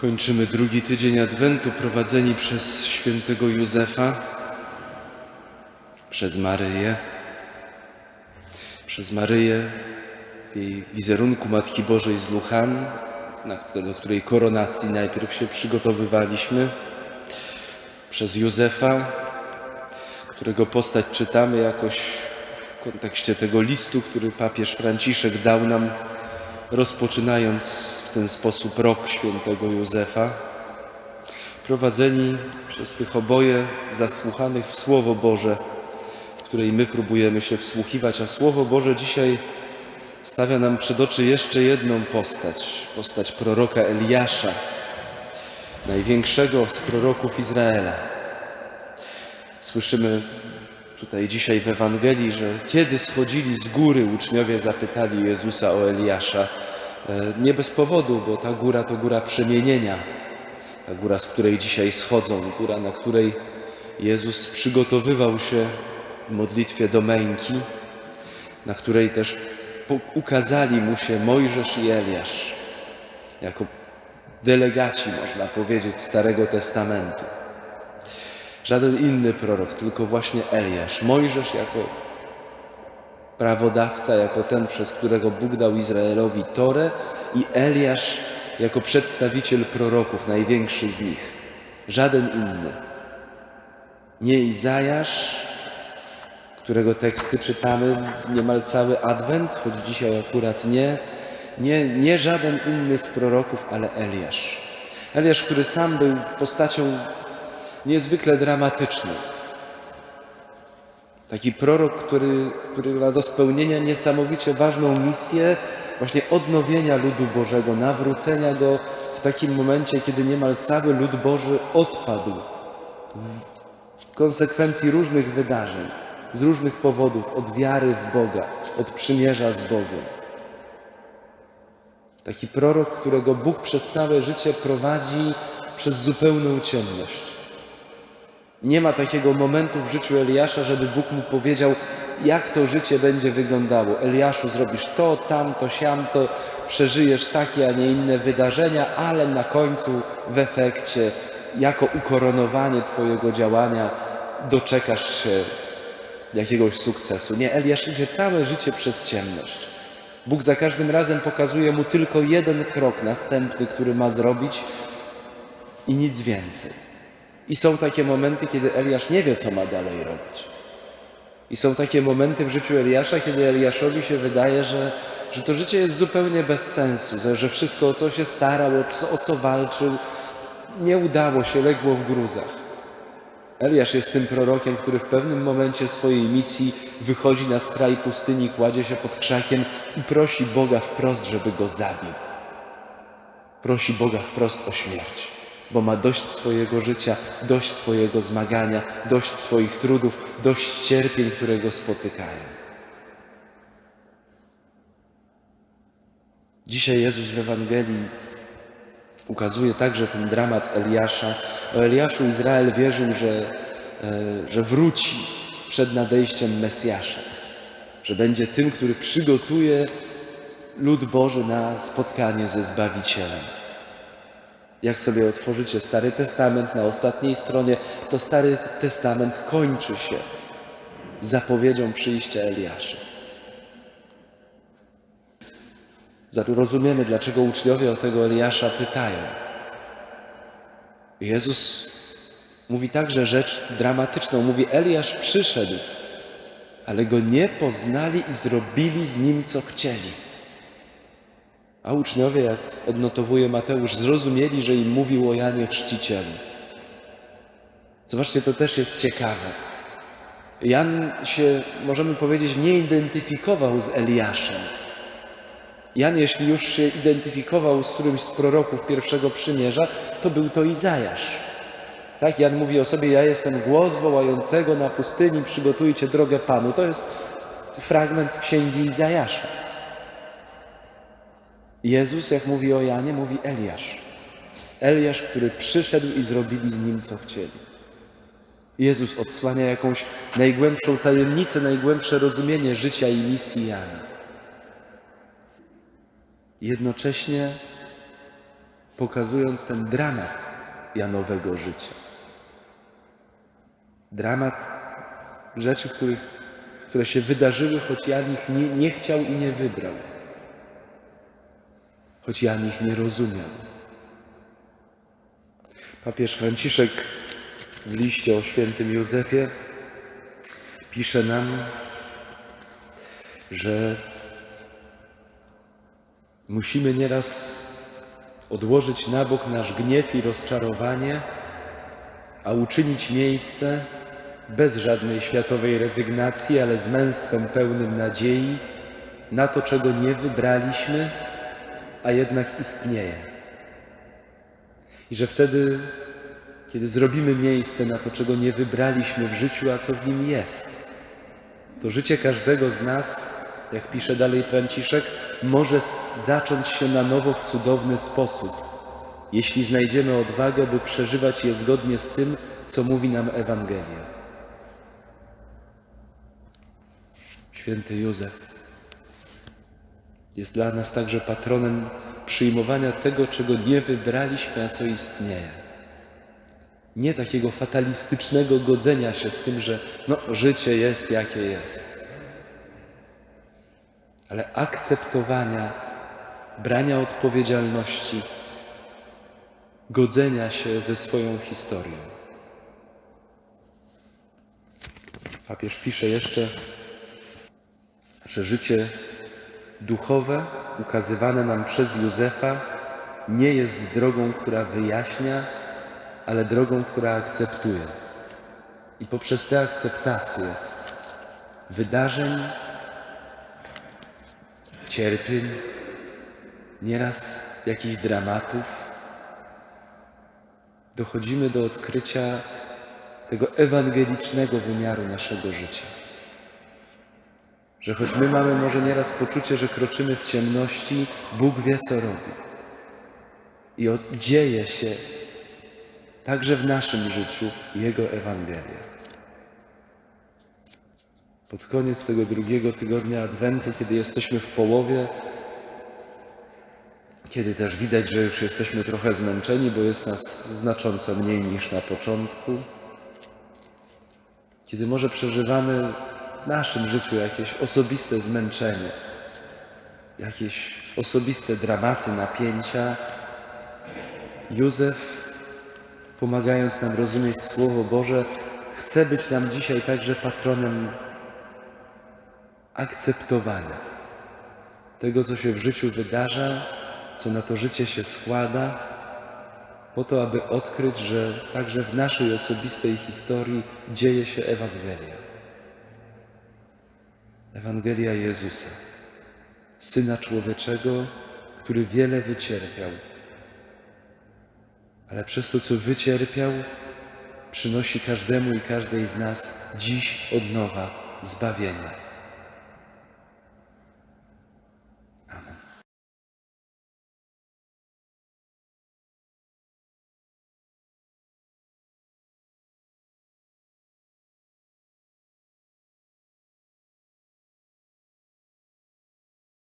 Kończymy drugi tydzień Adwentu prowadzeni przez świętego Józefa, przez Maryję, przez Maryję w jej wizerunku Matki Bożej z Luchan, do której koronacji najpierw się przygotowywaliśmy, przez Józefa, którego postać czytamy jakoś w kontekście tego listu, który papież Franciszek dał nam rozpoczynając w ten sposób rok świętego Józefa, prowadzeni przez tych oboje zasłuchanych w Słowo Boże, w której my próbujemy się wsłuchiwać, a Słowo Boże dzisiaj stawia nam przed oczy jeszcze jedną postać, postać proroka Eliasza, największego z proroków Izraela. Słyszymy tutaj dzisiaj w Ewangelii, że kiedy schodzili z góry, uczniowie zapytali Jezusa o Eliasza. E, Nie bez powodu, bo ta góra to góra przemienienia. Ta góra, z której dzisiaj schodzą, góra, na której Jezus przygotowywał się w modlitwie do męki, na której też ukazali mu się Mojżesz i Eliasz, jako delegaci, można powiedzieć, Starego Testamentu. Żaden inny prorok, tylko właśnie Eliasz. Mojżesz jako prawodawca, jako ten, przez którego Bóg dał Izraelowi Torę i Eliasz jako przedstawiciel proroków, największy z nich. Żaden inny. Nie Izajasz, którego teksty czytamy niemal cały Adwent, choć dzisiaj akurat nie. Nie, nie żaden inny z proroków, ale Eliasz. Eliasz, który sam był postacią niezwykle dramatyczną. Taki prorok, który, który ma do spełnienia niesamowicie ważną misję właśnie odnowienia ludu Bożego, nawrócenia go w takim momencie, kiedy niemal cały lud Boży odpadł w konsekwencji różnych wydarzeń, z różnych powodów, od wiary w Boga, od przymierza z Bogiem. Taki prorok, którego Bóg przez całe życie prowadzi przez zupełną ciemność. Nie ma takiego momentu w życiu Eliasza, żeby Bóg mu powiedział, jak to życie będzie wyglądało. Eliaszu, zrobisz to, tamto, siamto, przeżyjesz takie, a nie inne wydarzenia, ale na końcu, w efekcie, jako ukoronowanie Twojego działania, doczekasz się jakiegoś sukcesu. Nie, Eliasz idzie całe życie przez ciemność. Bóg za każdym razem pokazuje mu tylko jeden krok następny, który ma zrobić i nic więcej. I są takie momenty, kiedy Eliasz nie wie, co ma dalej robić. I są takie momenty w życiu Eliasza, kiedy Eliaszowi się wydaje, że, że to życie jest zupełnie bez sensu, że, wszystko, o co się starał, o co, o co walczył, nie udało się, legło w gruzach. Eliasz jest tym prorokiem, który w pewnym momencie swojej misji wychodzi na skraj pustyni, kładzie się pod krzakiem i prosi Boga wprost, żeby go zabił. Prosi Boga wprost o śmierć, bo ma dość swojego życia, dość swojego zmagania, dość swoich trudów, dość cierpień, które go spotykają. Dzisiaj Jezus w Ewangelii ukazuje także ten dramat Eliasza. O Eliaszu Izrael wierzył, że, e, że wróci przed nadejściem Mesjasza, że będzie tym, który przygotuje lud Boży na spotkanie ze Zbawicielem. Jak sobie otworzycie Stary Testament na ostatniej stronie, to Stary Testament kończy się zapowiedzią przyjścia Eliasza. Zatem rozumiemy, dlaczego uczniowie o tego Eliasza pytają. Jezus mówi także rzecz dramatyczną. Mówi, Eliasz przyszedł, ale go nie poznali i zrobili z nim, co chcieli. A uczniowie, jak odnotowuje Mateusz, zrozumieli, że im mówił o Janie Chrzcicielu. Zobaczcie, to też jest ciekawe. Jan się, możemy powiedzieć, nie identyfikował z Eliaszem. Jan, jeśli już się identyfikował z którymś z proroków pierwszego przymierza, to był to Izajasz. Tak, Jan mówi o sobie, ja jestem głos wołającego na pustyni, przygotujcie drogę Panu. To jest fragment z księgi Izajasza. Jezus, jak mówi o Janie, mówi Eliasz. Eliasz, który przyszedł i zrobili z nim, co chcieli. Jezus odsłania jakąś najgłębszą tajemnicę, najgłębsze rozumienie życia i misji Jana. Jednocześnie pokazując ten dramat Janowego życia. Dramat rzeczy, których, które się wydarzyły, choć Jan ich nie, nie chciał i nie wybrał. Choć Jan ich nie rozumiał. Papież Franciszek w liście o świętym Józefie pisze nam, że musimy nieraz odłożyć na bok nasz gniew i rozczarowanie, a uczynić miejsce bez żadnej światowej rezygnacji, ale z męstwem pełnym nadziei na to, czego nie wybraliśmy, a jednak istnieje. I że wtedy, kiedy zrobimy miejsce na to, czego nie wybraliśmy w życiu, a co w nim jest, to życie każdego z nas, jak pisze dalej Franciszek, może zacząć się na nowo w cudowny sposób, jeśli znajdziemy odwagę, by przeżywać je zgodnie z tym, co mówi nam Ewangelia. Święty Józef jest dla nas także patronem przyjmowania tego, czego nie wybraliśmy, a co istnieje. Nie takiego fatalistycznego godzenia się z tym, że no, życie jest jakie jest, ale akceptowania, brania odpowiedzialności, godzenia się ze swoją historią. Papież pisze jeszcze, że życie duchowe ukazywane nam przez Józefa nie jest drogą, która wyjaśnia, ale drogą, która akceptuje. I poprzez tę akceptację wydarzeń, cierpień, nieraz jakichś dramatów, dochodzimy do odkrycia tego ewangelicznego wymiaru naszego życia. Że choć my mamy może nieraz poczucie, że kroczymy w ciemności, Bóg wie, co robi. I dzieje się także w naszym życiu Jego Ewangelia. Pod koniec tego drugiego tygodnia Adwentu, kiedy jesteśmy w połowie, kiedy też widać, że już jesteśmy trochę zmęczeni, bo jest nas znacząco mniej niż na początku, kiedy może przeżywamy naszym życiu jakieś osobiste zmęczenie, jakieś osobiste dramaty, napięcia, Józef, pomagając nam rozumieć Słowo Boże, chce być nam dzisiaj także patronem akceptowania tego, co się w życiu wydarza, co na to życie się składa, po to, aby odkryć, że także w naszej osobistej historii dzieje się Ewangelia. Ewangelia Jezusa, Syna Człowieczego, który wiele wycierpiał, ale przez to, co wycierpiał, przynosi każdemu i każdej z nas dziś od nowa zbawienie.